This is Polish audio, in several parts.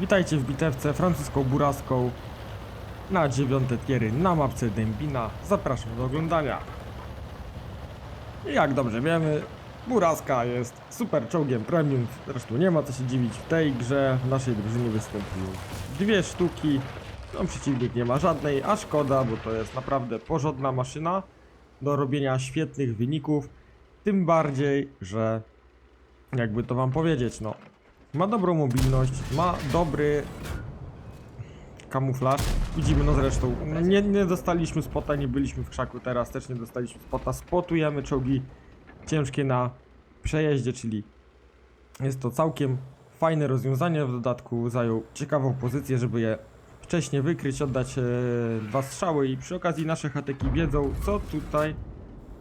Witajcie w bitewce francuską buraską na dziewiąte tiery na mapce Dębina. Zapraszam do oglądania. I Jak dobrze wiemy, Buraska jest super czołgiem premium, zresztą nie ma co się dziwić w tej grze. W naszej drużynie występują dwie sztuki, no przeciwnik nie ma żadnej, a szkoda, bo to jest naprawdę porządna maszyna do robienia świetnych wyników. Tym bardziej, że jakby to wam powiedzieć, no ma dobrą mobilność, ma dobry kamuflaż. Widzimy, no zresztą, no nie, nie dostaliśmy spota, nie byliśmy w krzaku, teraz też nie dostaliśmy spota. Spotujemy czołgi ciężkie na przejeździe, czyli jest to całkiem fajne rozwiązanie. W dodatku zajął ciekawą pozycję, żeby je wcześniej wykryć, oddać e, dwa strzały i przy okazji nasze hateki wiedzą, co tutaj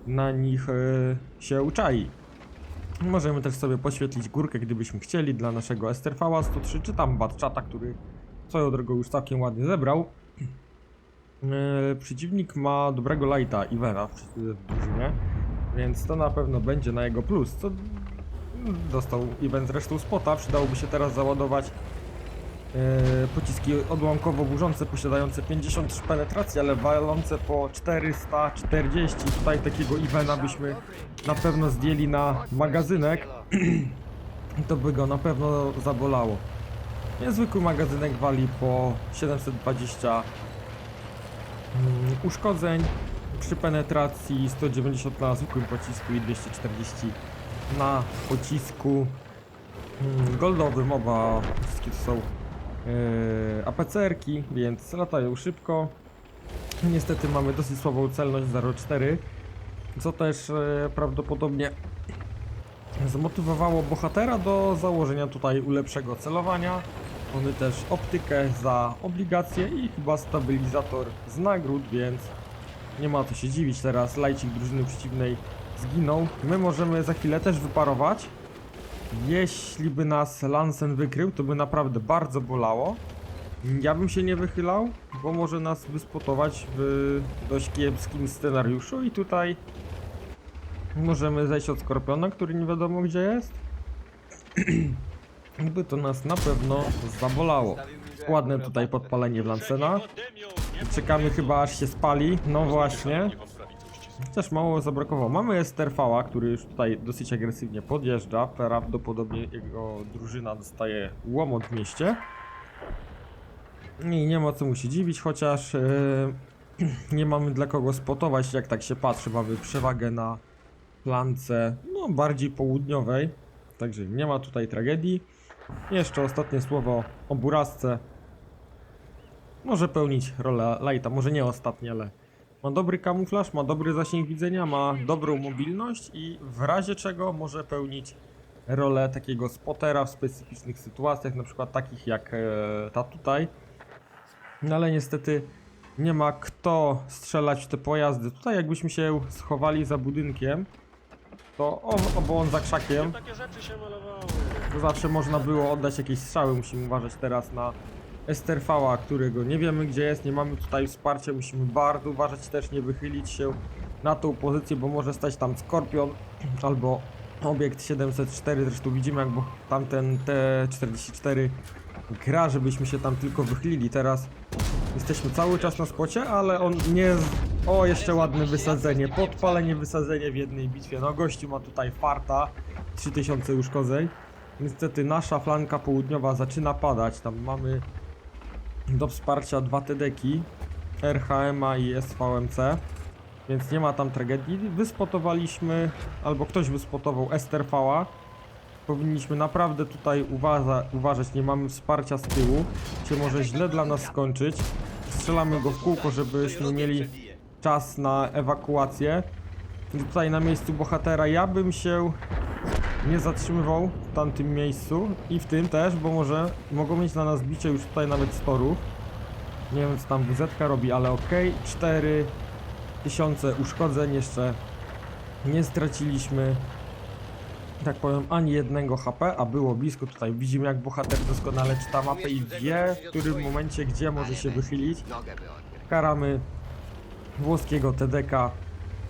na nich e, się uczai. Możemy też sobie poświetlić górkę, gdybyśmy chcieli, dla naszego Esterfała 103, czy tam Batchata, który swoją drogą już całkiem ładnie zebrał. E, przeciwnik ma dobrego lighta Ivera w, w drużynie, więc to na pewno będzie na jego plus. Co dostał Iwen zresztą spota, przydałoby się teraz załadować pociski odłamkowo burzące posiadające 53 penetracji, ale walące po 440. Tutaj takiego Ivena byśmy na pewno zdjęli na magazynek. To by go na pewno zabolało. Niezwykły magazynek wali po 720 mm, uszkodzeń przy penetracji 190 na zwykłym pocisku i 240 na pocisku mm, goldowym. Oba wszystkie są yy, APCR-ki, więc latają szybko. Niestety mamy dosyć słabą celność 0,4, co też e, prawdopodobnie zmotywowało bohatera do założenia tutaj lepszego celowania. Mamy też optykę za obligacje i chyba stabilizator z nagród, więc nie ma co się dziwić teraz. Lajcik drużyny przeciwnej zginął. My możemy za chwilę też wyparować. Jeśli by nas Lansen wykrył, to by naprawdę bardzo bolało. Ja bym się nie wychylał, bo może nas wyspotować w dość kiepskim scenariuszu i tutaj możemy zejść od Skorpiona, który nie wiadomo gdzie jest. By to nas na pewno zabolało. Ładne tutaj podpalenie w Lancena. Czekamy chyba aż się spali. No właśnie. Też mało zabrakowało. Mamy Esterfała, który już tutaj dosyć agresywnie podjeżdża. Prawdopodobnie jego drużyna dostaje łomot w mieście. I nie ma co mu się dziwić, chociaż e, nie mamy dla kogo spotować, jak tak się patrzy. Mamy przewagę na flance no, bardziej południowej. Także nie ma tutaj tragedii. Jeszcze ostatnie słowo o Burasce. Może pełnić rolę Lighta, może nie ostatnie, ale ma dobry kamuflaż, ma dobry zasięg widzenia, ma dobrą mobilność i w razie czego może pełnić rolę takiego spotera w specyficznych sytuacjach, na przykład takich jak e, ta tutaj. No ale niestety nie ma kto strzelać w te pojazdy. Tutaj jakbyśmy się schowali za budynkiem, to o, albo on za krzakiem, to zawsze można było oddać jakieś strzały. Musimy uważać teraz na Esterfała, którego nie wiemy gdzie jest, nie mamy tutaj wsparcia. Musimy bardzo uważać też, nie wychylić się na tą pozycję, bo może stać tam Skorpion albo obiekt 704. Zresztą widzimy, jak tamten T44 gra, żebyśmy się tam tylko wychylili. Teraz jesteśmy cały czas na spocie, ale on nie. O, jeszcze ładne wysadzenie. Podpalenie, wysadzenie w jednej bitwie. No, gościu ma tutaj farta. 3000 uszkodzeń. Niestety nasza flanka południowa zaczyna padać. Tam mamy do wsparcia dwa TDki RHMA i SVMC. Więc nie ma tam tragedii. Wyspotowaliśmy, albo ktoś wyspotował Esterfała. Powinniśmy naprawdę tutaj uważa, uważać, nie mamy wsparcia z tyłu. Się może źle dla nas skończyć. Strzelamy go w kółko, żebyśmy mieli czas na ewakuację. Tutaj na miejscu bohatera ja bym się nie zatrzymywał w tamtym miejscu i w tym też, bo może mogą mieć na nas bicie już tutaj nawet z torów. Nie wiem co tam WZ robi, ale okej. 4000 uszkodzeń jeszcze nie straciliśmy tak powiem, ani jednego HP, a było blisko. Tutaj widzimy, jak bohater doskonale czyta mapę i wie, w którym momencie, gdzie może się wychylić. Karamy włoskiego TDK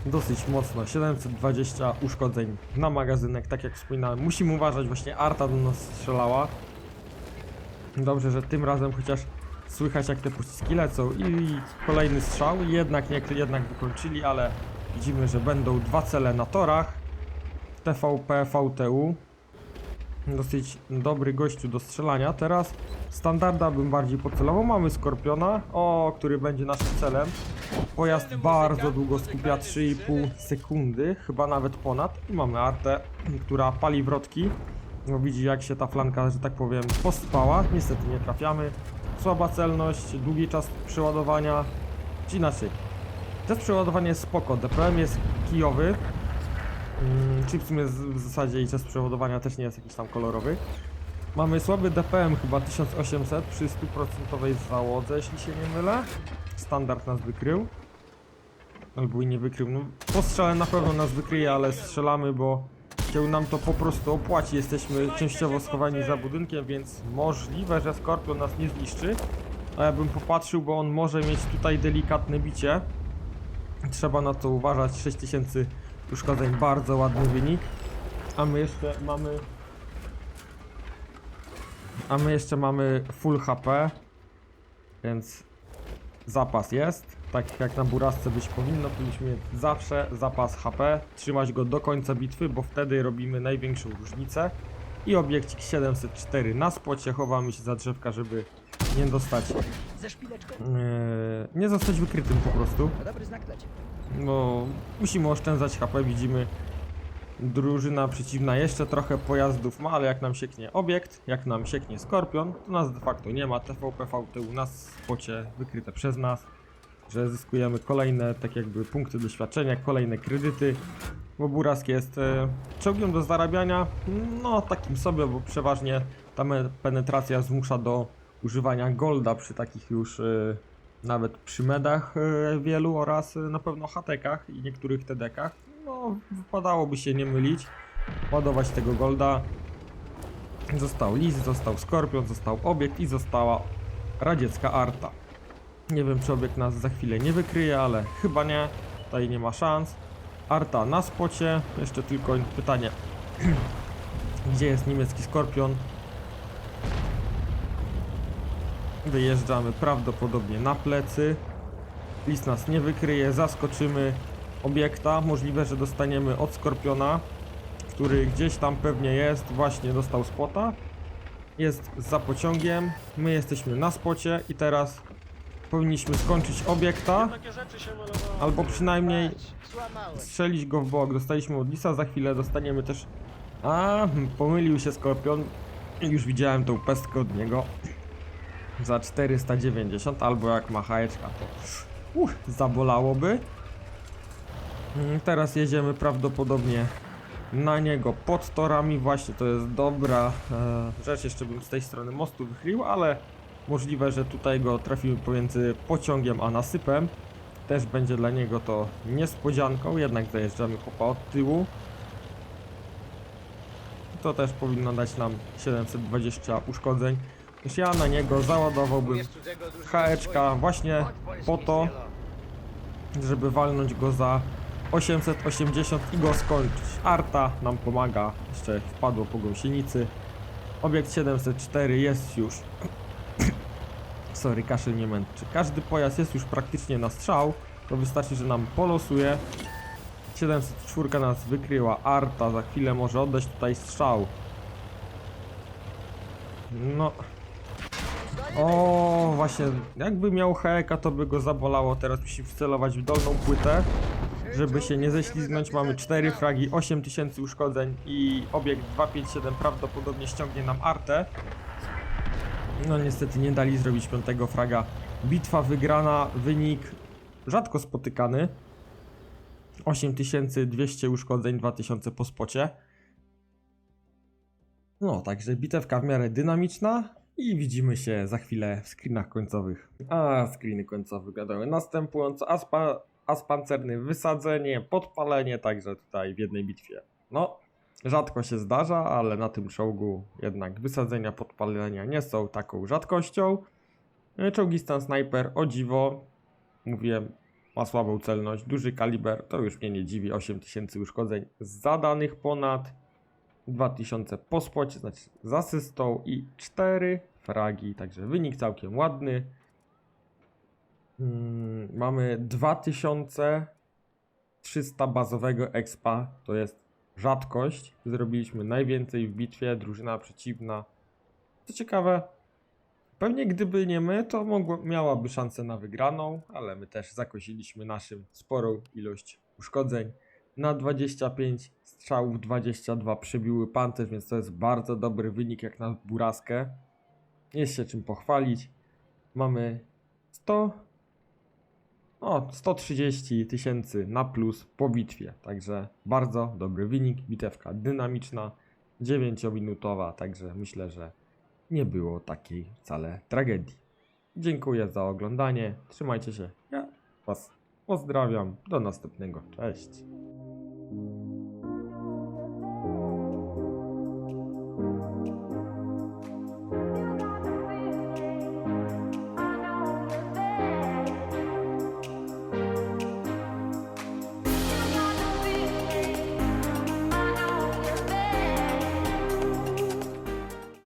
dosyć mocno. 720 uszkodzeń na magazynek, tak jak wspominałem. Musimy uważać, właśnie Arta do nas strzelała. Dobrze, że tym razem chociaż słychać jak te pociski lecą i kolejny strzał, jednak nie, jednak wykończyli, ale widzimy, że będą dwa cele na torach. TVP, VTU. Dosyć dobry gościu do strzelania. Teraz standarda bym bardziej pocelował. Mamy Skorpiona, o, który będzie naszym celem. Pojazd bardzo długo skupia 3,5 sekundy, chyba nawet ponad. I mamy artę, która pali wrotki. No widzi jak się ta flanka, że tak powiem, pospała. Niestety nie trafiamy. Słaba celność, długi czas przeładowania. Czy inaczej. Czas przeładowania jest spoko. DPM jest kijowy. Mm, Czyli w sumie w zasadzie i czas przeładowania też nie jest jakiś tam kolorowy. Mamy słaby DPM chyba 1800 przy 100% załodze, jeśli się nie mylę. Standard nas wykrył. Albo i nie wykrył. No, po strzale na pewno nas wykryje, ale strzelamy, bo się nam to po prostu opłaci. Jesteśmy częściowo schowani za budynkiem, więc możliwe, że Skorpion nas nie zniszczy. A ja bym popatrzył, bo on może mieć tutaj delikatne bicie. Trzeba na to uważać. 6000 uszkodzeń, bardzo ładny wynik. A my jeszcze mamy... A my jeszcze mamy full HP, więc zapas jest. Tak jak na burasce być powinno, powinniśmy mieć zawsze zapas HP, trzymać go do końca bitwy, bo wtedy robimy największą różnicę. I obiekcik 704 na spocie, chowamy się za drzewka, żeby nie dostać, e, nie zostać wykrytym po prostu. No, musimy oszczędzać HP, widzimy drużyna przeciwna jeszcze trochę pojazdów ma, ale jak nam sieknie obiekt, jak nam sieknie skorpion, to nas de facto nie ma, TVP, VTU na spocie wykryte przez nas, że zyskujemy kolejne tak jakby punkty doświadczenia, kolejne kredyty, bo Burask jest e, czołgiem do zarabiania, no takim sobie, bo przeważnie ta penetracja zmusza do używania golda przy takich już e, nawet przy medach e, wielu oraz na pewno hatekach i niektórych TDkach. No, wypadałoby się nie mylić, ładować tego golda. Został list, został skorpion, został obiekt i została radziecka arta. Nie wiem, czy obiekt nas za chwilę nie wykryje, ale chyba nie. Tutaj nie ma szans. Arta na spocie. Jeszcze tylko pytanie, gdzie jest niemiecki skorpion? Wyjeżdżamy prawdopodobnie na plecy. List nas nie wykryje, zaskoczymy obiekta. Możliwe, że dostaniemy od Skorpiona, który gdzieś tam pewnie jest, właśnie dostał spota. Jest za pociągiem, my jesteśmy na spocie i teraz powinniśmy skończyć obiekta, albo przynajmniej strzelić go w bok. Dostaliśmy od Lisa, za chwilę dostaniemy też... A, hmm, pomylił się Skorpion. Już widziałem tą pestkę od niego. Za 490, albo jak ma haeczka, to uch, zabolałoby. Mm, Teraz jedziemy prawdopodobnie na niego pod torami. Właśnie to jest dobra e, rzecz. Jeszcze bym z tej strony mostu wychylił, ale możliwe, że tutaj go trafimy pomiędzy pociągiem a nasypem. Też będzie dla niego to niespodzianką, jednak zajeżdżamy chopa od tyłu. To też powinno dać nam 720 uszkodzeń. Już ja na niego załadowałbym haeczka właśnie po to, żeby walnąć go za 880 i go skończyć. Arta nam pomaga, jeszcze wpadło po gąsienicy. Obiekt 704 jest już Sorry, kaszel nie męczy. Każdy pojazd jest już praktycznie na strzał. To wystarczy, że nam polosuje. 704 nas wykryła. Arta za chwilę może oddać tutaj strzał. No. O, właśnie. Jakby miał heka, to by go zabolało. Teraz musi wcelować w dolną płytę. Żeby się nie ześlizgnąć, mamy 4 fragi, 8000 uszkodzeń i obiekt 257 prawdopodobnie ściągnie nam artę. No niestety nie dali zrobić piątego fraga. Bitwa wygrana, wynik rzadko spotykany. 8200 uszkodzeń, 2000 po spocie. No, także bitewka w miarę dynamiczna i widzimy się za chwilę w screenach końcowych. A, screeny końcowe gadały następująco. Aspa, as pancerny, wysadzenie, podpalenie, także tutaj w jednej bitwie. No, Rzadko się zdarza, ale na tym czołgu jednak wysadzenia, podpalenia nie są taką rzadkością. Czołgistan Sniper, o dziwo, mówiłem, ma słabą celność, duży kaliber, to już mnie nie dziwi, 8000 uszkodzeń zadanych ponad. 2000 po spocie, znaczy z asystą i 4 fragi, także wynik całkiem ładny. Mm, mamy 2300 bazowego expa, to jest rzadkość. Zrobiliśmy najwięcej w bitwie, drużyna przeciwna. Co ciekawe, pewnie gdyby nie my, to mogła, miałaby szansę na wygraną, ale my też zakosiliśmy naszym sporą ilość uszkodzeń. Na 25 strzałów 22 przebiły pancerz, więc to jest bardzo dobry wynik jak na buraskę. Jest się czym pochwalić. Mamy 100 o, 130 tysięcy na plus po bitwie, także bardzo dobry wynik. Bitewka dynamiczna, 9-minutowa, także myślę, że nie było takiej wcale tragedii. Dziękuję za oglądanie, trzymajcie się, ja Was pozdrawiam, do następnego, cześć.